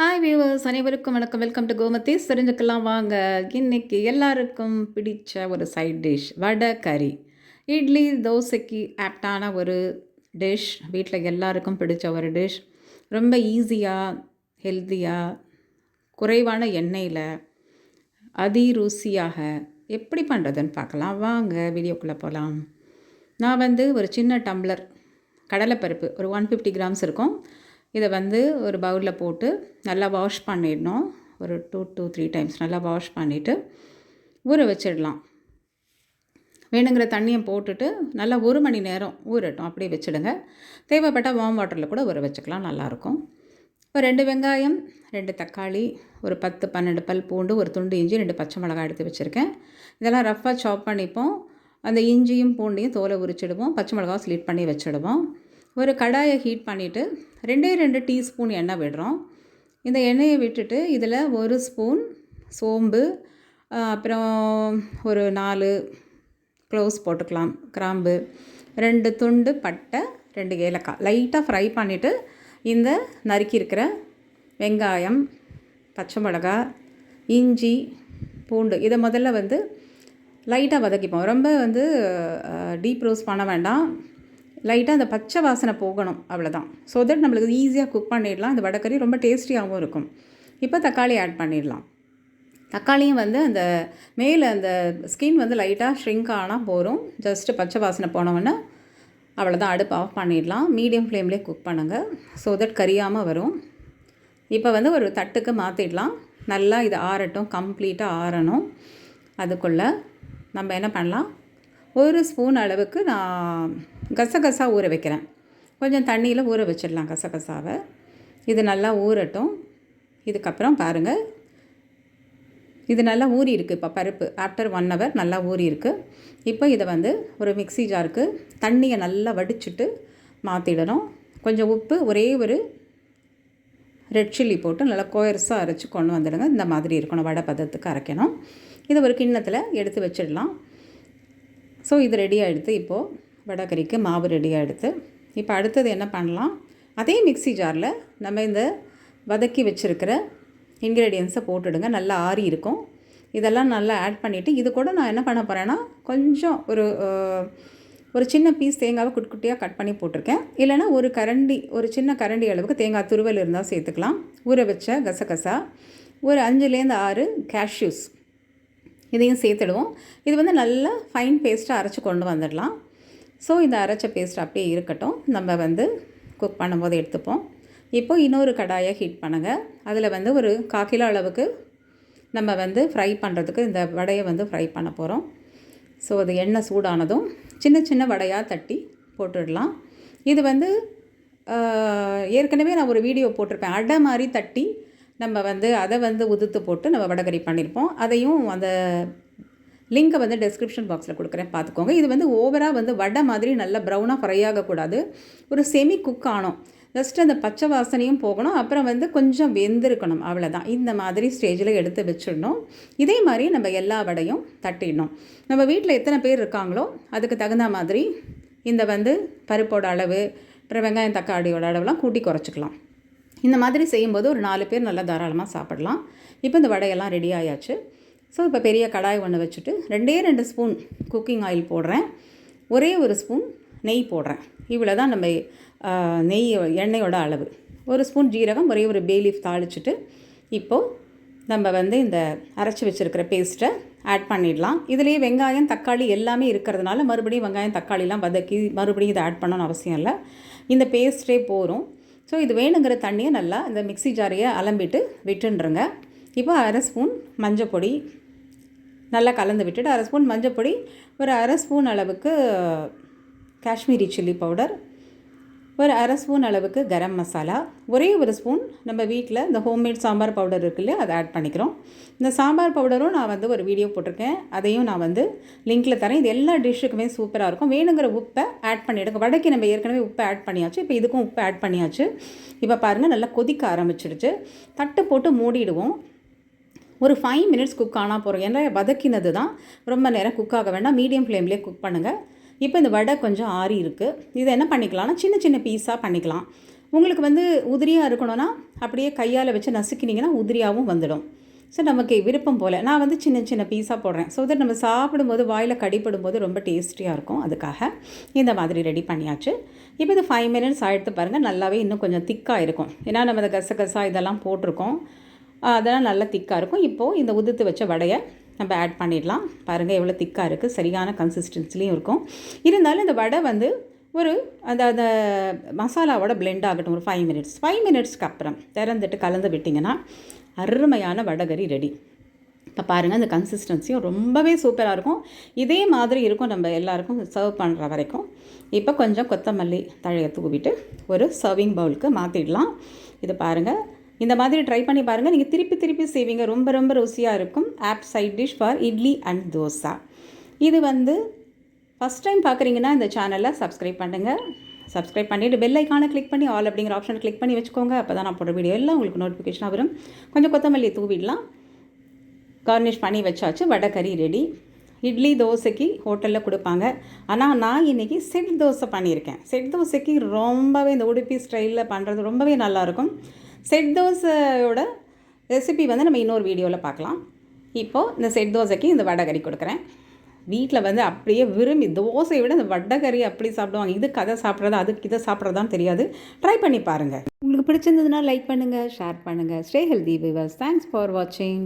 Hi viewers அனைவருக்கும் வணக்கம். Welcome to Gomathi's தெரிஞ்சுக்கலாம் வாங்க. இன்னைக்கு எல்லாருக்கும் பிடிச்ச ஒரு சைட் டிஷ் வடை கறி. இட்லி தோசைக்கு ஆப்டான ஒரு டிஷ் வீட்டில் எல்லாருக்கும் பிடிச்ச ஒரு டிஷ் ரொம்ப ஈஸியாக ஹெல்த்தியாக குறைவான எண்ணெயில் அதி ருசியாக எப்படி பண்ணுறதுன்னு பார்க்கலாம். வாங்க வீடியோக்குள்ளே போகலாம் நான் வந்து ஒரு சின்ன டம்ளர் கடலைப்பருப்பு ஒரு ஒன் ஃபிஃப்டி கிராம்ஸ் இருக்கும். இதை வந்து ஒரு பவுலில் போட்டு நல்லா வாஷ் பண்ணிடணும். ஒரு டூ டூ த்ரீ டைம்ஸ் நல்லா வாஷ் பண்ணிவிட்டு ஊற வச்சிடலாம். வேணுங்கிற தண்ணியை போட்டுட்டு நல்லா ஒரு மணி நேரம் ஊறட்டும். அப்படியே வச்சுடுங்க. தேவைப்பட்டால் வார்ம் வாட்டரில் கூட ஊற வச்சுக்கலாம். நல்லாயிருக்கும். இப்போ ரெண்டு வெங்காயம் ரெண்டு தக்காளி ஒரு பத்து பன்னெண்டு பல் பூண்டு ஒரு துண்டு இஞ்சி ரெண்டு பச்சை மிளகாய் எடுத்து வச்சுருக்கேன். இதெல்லாம் ரஃப்பாக சாப் பண்ணிப்போம். அந்த இஞ்சியும் பூண்டையும் தோலை உரிச்சிடுவோம். பச்சை மிளகாய் ஸ்லீட் பண்ணி வச்சுடுவோம். ஒரு கடாயை ஹீட் பண்ணிவிட்டு ரெண்டே ரெண்டு டீஸ்பூன் எண்ணெய் விடுறோம். இந்த எண்ணெயை விட்டுட்டு இதில் ஒரு ஸ்பூன் சோம்பு அப்புறம் ஒரு நாலு க்ளோஸ் போட்டுக்கலாம் கிராம்பு ரெண்டு துண்டு பட்டை ரெண்டு ஏலக்காய். லைட்டாக ஃப்ரை பண்ணிவிட்டு இந்த நறுக்கியிருக்கிற வெங்காயம் பச்சை மிளகாய் இஞ்சி பூண்டு இதை முதல்ல வந்து லைட்டாக வதக்கிப்போம். ரொம்ப வந்து டீப் ரோஸ் பண்ண வேண்டாம். லைட்டாக அந்த பச்சை வாசனை போகணும் அவ்வளோதான் ஸோ தட் நம்மளுக்கு ஈஸியாக குக் பண்ணிடலாம். இந்த வடக்கறி ரொம்ப டேஸ்டியாகவும் இருக்கும். இப்போ தக்காளி ஆட் பண்ணிடலாம். தக்காளியும் வந்து அந்த மேலே அந்த ஸ்கின் வந்து லைட்டாக ஷ்ரிங்க் ஆனால் போகிறோம் ஜஸ்ட்டு பச்சை வாசனை போனவொன்னே அவ்வளோதான் அடுப்பு ஆஃப் பண்ணிடலாம். மீடியம் ஃப்ளேம்லேயே குக் பண்ணுங்கள் ஸோ தட் கரியாமல் வரும். இப்போ வந்து ஒரு தட்டுக்கு மாற்றிடலாம் நல்லா இது ஆறட்டும் கம்ப்ளீட்டாக ஆறணும். அதுக்குள்ளே நம்ம என்ன பண்ணலாம்? ஒரு ஸ்பூன் அளவுக்கு நான் கசகசா ஊற வைக்கிறேன். கொஞ்சம் தண்ணியில் ஊற வச்சிடலாம் கசகசாவை. இது நல்லா ஊறட்டும். இதுக்கப்புறம் பாருங்கள் இது நல்லா ஊறி இருக்குது இப்போ பருப்பு ஆஃப்டர் ஒன் ஹவர் நல்லா ஊறி இருக்குது இப்போ இதை வந்து ஒரு மிக்ஸி ஜாருக்கு தண்ணியை நல்லா வடிச்சுட்டு மாற்றிடணும் கொஞ்சம் உப்பு ஒரே ஒரு ரெட் சில்லி போட்டு நல்லா கோயர்ஸாக அரைச்சி கொண்டு வந்துடுங்க. இந்த மாதிரி இருக்கணும். வடை பதத்துக்கு அரைக்கணும். இதை ஒரு கிண்ணத்தில் எடுத்து வச்சிடலாம். ஸோ இது ரெடி ஆகிடுது இப்போது வடைக்கறிக்கு மாவு ரெடியாக எடுத்து இப்போ அடுத்தது என்ன பண்ணலாம்? அதே மிக்ஸி ஜாரில் நம்ம இந்த வதக்கி வச்சுருக்கிற இன்க்ரீடியன்ஸை போட்டுடுங்க. நல்லா ஆறி இருக்கும். இதெல்லாம் நல்லா ஆட் பண்ணிவிட்டு இது கூட நான் என்ன பண்ண போகிறேன்னா கொஞ்சம் ஒரு ஒரு சின்ன பீஸ் தேங்காவை குட்டி குட்டியாக கட் பண்ணி போட்டிருக்கேன். இல்லைன்னா ஒரு கரண்டி ஒரு சின்ன கரண்டி அளவுக்கு தேங்காய் துருவல் இருந்தால் சேர்த்துக்கலாம். ஊற வச்ச கசகசா ஒரு அஞ்சுலேருந்து ஆறு கேஷ்யூஸ் இதையும் சேர்த்துடுவோம். இது வந்து நல்லா ஃபைன் பேஸ்ட்டாக அரைச்சி கொண்டு வந்துடலாம். ஸோ இந்த அரைச்ச பேஸ்ட் அப்படியே இருக்கட்டும். நம்ம வந்து குக் பண்ணும்போது எடுத்துப்போம். இப்போ இன்னொரு கடாயை ஹீட் பண்ணுங்கள் அதில் வந்து ஒரு காக்கிலோ அளவுக்கு நம்ம வந்து ஃப்ரை பண்ணுறதுக்கு இந்த வடையை வந்து ஃப்ரை பண்ண போகிறோம் ஸோ அது எண்ணெய் சூடானதும் சின்ன சின்ன வடையாக தட்டி போட்டுடலாம். இது வந்து ஏற்கனவே நான் ஒரு வீடியோ போட்டிருப்பேன். அடை மாதிரி தட்டி நம்ம வந்து அதை வந்து உதுத்து போட்டு நம்ம வடகறி பண்ணியிருப்போம். அதையும் அந்த லிங்க்கை வந்து டிஸ்கிரிப்ஷன் பாக்ஸில் கொடுக்குறேன் பார்த்துக்கோங்க. இது வந்து ஓவராக வந்து வடை மாதிரி நல்லா ப்ரௌனாக ஃப்ரை ஆகக்கூடாது. ஒரு செமி குக் ஆனோம். ஜஸ்ட் அந்த பச்சை வாசனையும் போகணும். அப்புறம் வந்து கொஞ்சம் வெந்திருக்கணும். அவ்வளோதான் இந்த மாதிரி ஸ்டேஜில் எடுத்து வச்சிடணும். இதே மாதிரி நம்ம எல்லா வடையும் தட்டிடணும். நம்ம வீட்டில் எத்தனை பேர் இருக்காங்களோ அதுக்கு தகுந்த மாதிரி இந்த வந்து பருப்போட அளவு அப்புறம் வெங்காயம் தக்காளியோட அளவுலாம் கூட்டி குறைச்சிக்கலாம். இந்த மாதிரி செய்யும்போது ஒரு நாலு பேர் நல்லா தாராளமாக சாப்பிடலாம். இப்போ இந்த வடையெல்லாம் ரெடி ஆயாச்சு. ஸோ இப்போ பெரிய கடாய் ஒன்று வச்சுட்டு ரெண்டே ரெண்டு ஸ்பூன் குக்கிங் ஆயில் போடுறேன். ஒரே ஒரு ஸ்பூன் நெய் போடுறேன். இவ்வளோ தான் நம்ம நெய் எண்ணெயோட அளவு. ஒரு ஸ்பூன் ஜீரகம் ஒரே ஒரு பேலீஃப் தாளிச்சிட்டு இப்போது நம்ம வந்து இந்த அரைச்சி வச்சுருக்கிற பேஸ்ட்டை ஆட் பண்ணிடலாம். இதுலேயே வெங்காயம் தக்காளி எல்லாமே இருக்கிறதுனால மறுபடியும் வெங்காயம் தக்காளிலாம் வதக்கி மறுபடியும் இதை ஆட் பண்ணணும்னு அவசியம் இல்லை. இந்த பேஸ்ட்டே போகும் ஸோ இது வேணுங்கிற தண்ணியை நல்லா இந்த மிக்ஸி ஜாரையை அலம்பிட்டு விட்டுன்றுங்க. இப்போ அரை ஸ்பூன் மஞ்சப்பொடி நல்லா கலந்து விட்டுட்டு அரை ஸ்பூன் மஞ்சப்பொடி ஒரு அரை ஸ்பூன் அளவுக்கு காஷ்மீரி சில்லி பவுடர் ஒரு அரை ஸ்பூன் அளவுக்கு கரம் மசாலா ஒரே ஒரு ஸ்பூன் நம்ம வீட்டில் இந்த ஹோம்மேட் சாம்பார் பவுடர் இருக்கு இல்லையா அதை ஆட் பண்ணிக்கிறோம். இந்த சாம்பார் பவுடரும் நான் வந்து ஒரு வீடியோ போட்டிருக்கேன் அதையும் நான் வந்து லிங்க்கில் தரேன். இது எல்லா டிஷ்ஷுக்குமே சூப்பராக இருக்கும். வேணுங்கிற உப்பை ஆட் பண்ணிவிடுங்க வடக்கு நம்ம ஏற்கனவே உப்பை ஆட் பண்ணியாச்சு. இப்போ இதுக்கும் உப்பு ஆட் பண்ணியாச்சு. இப்போ பாருங்கள் நல்லா கொதிக்க ஆரம்பிச்சிடுச்சு. தட்டு போட்டு மூடிடுவோம். ஒரு ஃபைவ் மினிட்ஸ் குக் ஆனால் போகிறோம் ஏன்னா வதக்கினது தான். ரொம்ப நேரம் குக் ஆக வேண்டாம். மீடியம் ஃப்ளேம்லேயே குக் பண்ணுங்கள் இப்போ இந்த வடை கொஞ்சம் ஆறி இருக்குது இதை என்ன பண்ணிக்கலாம்னா சின்ன சின்ன பீஸாக பண்ணிக்கலாம். உங்களுக்கு வந்து உதிரியாக இருக்கணும்னா அப்படியே கையால் வச்சு நசுக்கினீங்கன்னா உதிரியாகவும் வந்துடும். ஸோ நமக்கு விருப்பம் போல். நான் வந்து சின்ன சின்ன பீஸாக போடுறேன். ஸோ தட் நம்ம சாப்பிடும்போது வாயில் கடிப்படும் போது ரொம்ப டேஸ்டியாக இருக்கும். அதுக்காக இந்த மாதிரி ரெடி பண்ணியாச்சு. இப்போ இது ஃபைவ் மினிட்ஸ் ஆகிடுத்து பாருங்கள் நல்லாவே இன்னும் கொஞ்சம் திக்காக இருக்கும். ஏன்னா நம்ம இந்த கசகசா இதெல்லாம் போட்டிருக்கோம். அதெல்லாம் நல்லா திக்காக இருக்கும். இப்போது இந்த உதிர்த்து வச்ச வடையை நம்ம ஆட் பண்ணிடலாம். பாருங்கள் எவ்வளோ திக்காக இருக்குது சரியான கன்சிஸ்டன்சிலையும் இருக்கும். இருந்தாலும் இந்த வடை வந்து ஒரு அந்த அந்த மசாலாவோட பிளெண்ட் ஆகட்டும். ஒரு ஃபைவ் மினிட்ஸ் ஃபைவ் மினிட்ஸ்க்கு அப்புறம் திறந்துட்டு கலந்து விட்டிங்கன்னா அருமையான வடகரி ரெடி இப்போ பாருங்கள் அந்த கன்சிஸ்டன்சியும் ரொம்பவே சூப்பராக இருக்கும். இதே மாதிரி இருக்கும் நம்ம எல்லாருக்கும் சர்வ் பண்ணுற வரைக்கும். இப்போ கொஞ்சம் கொத்தமல்லி தழையை தூவிட்டு ஒரு சர்விங் பவுலுக்கு மாற்றிடலாம் இது பாருங்கள் இந்த மாதிரி ட்ரை பண்ணி பாருங்கள் நீங்கள் திருப்பி திருப்பி செய்வீங்க. ரொம்ப ரொம்ப ருசியாக இருக்கும். Of side dish for idli and dosa. இது வந்து ஃபஸ்ட் டைம் பார்க்குறீங்கன்னா இந்த சேனலை சப்ஸ்கிரைப் பண்ணுங்கள் சப்ஸ்கிரைப் பண்ணிவிட்டு பெல் ஐக்கானை கிளிக் பண்ணி ஆல் அப்படிங்கிற ஆப்ஷனை கிளிக் பண்ணி வச்சுக்கோங்க. அப்போ தான் நான் போடுற வீடியோ எல்லாம் உங்களுக்கு நோட்டிஃபிகேஷனாக வரும். கொஞ்சம் கொத்தமல்லி தூவிடலாம். கார்னிஷ் பண்ணி வச்சாச்சு. வடை கறி ரெடி இட்லி தோசைக்கு ஹோட்டலில் கொடுப்பாங்க. ஆனால் நான் இன்றைக்கி செட் தோசை பண்ணியிருக்கேன். செட் தோசைக்கு ரொம்பவே இந்த உடுப்பி ஸ்டைலில் பண்ணுறது ரொம்பவே நல்லாயிருக்கும் செட் தோசையோட ரெசிபி வந்து நம்ம இன்னொரு வீடியோவில் பார்க்கலாம். இப்போது இந்த செட் தோசைக்கு இந்த வடகறி கொடுக்குறேன். வீட்டில் வந்து அப்படியே விரும்பி தோசையை விட இந்த வடகறி அப்படி சாப்பிடுவாங்க. இது கதை சாப்பிட்றது அதுக்கு இதை சாப்பிட்றதான்னு தெரியாது. ட்ரை பண்ணி பாருங்கள் உங்களுக்கு பிடிச்சிருந்ததுன்னா லைக் பண்ணுங்கள் ஷேர் பண்ணுங்கள் stay healthy viewers thanks for வாட்சிங்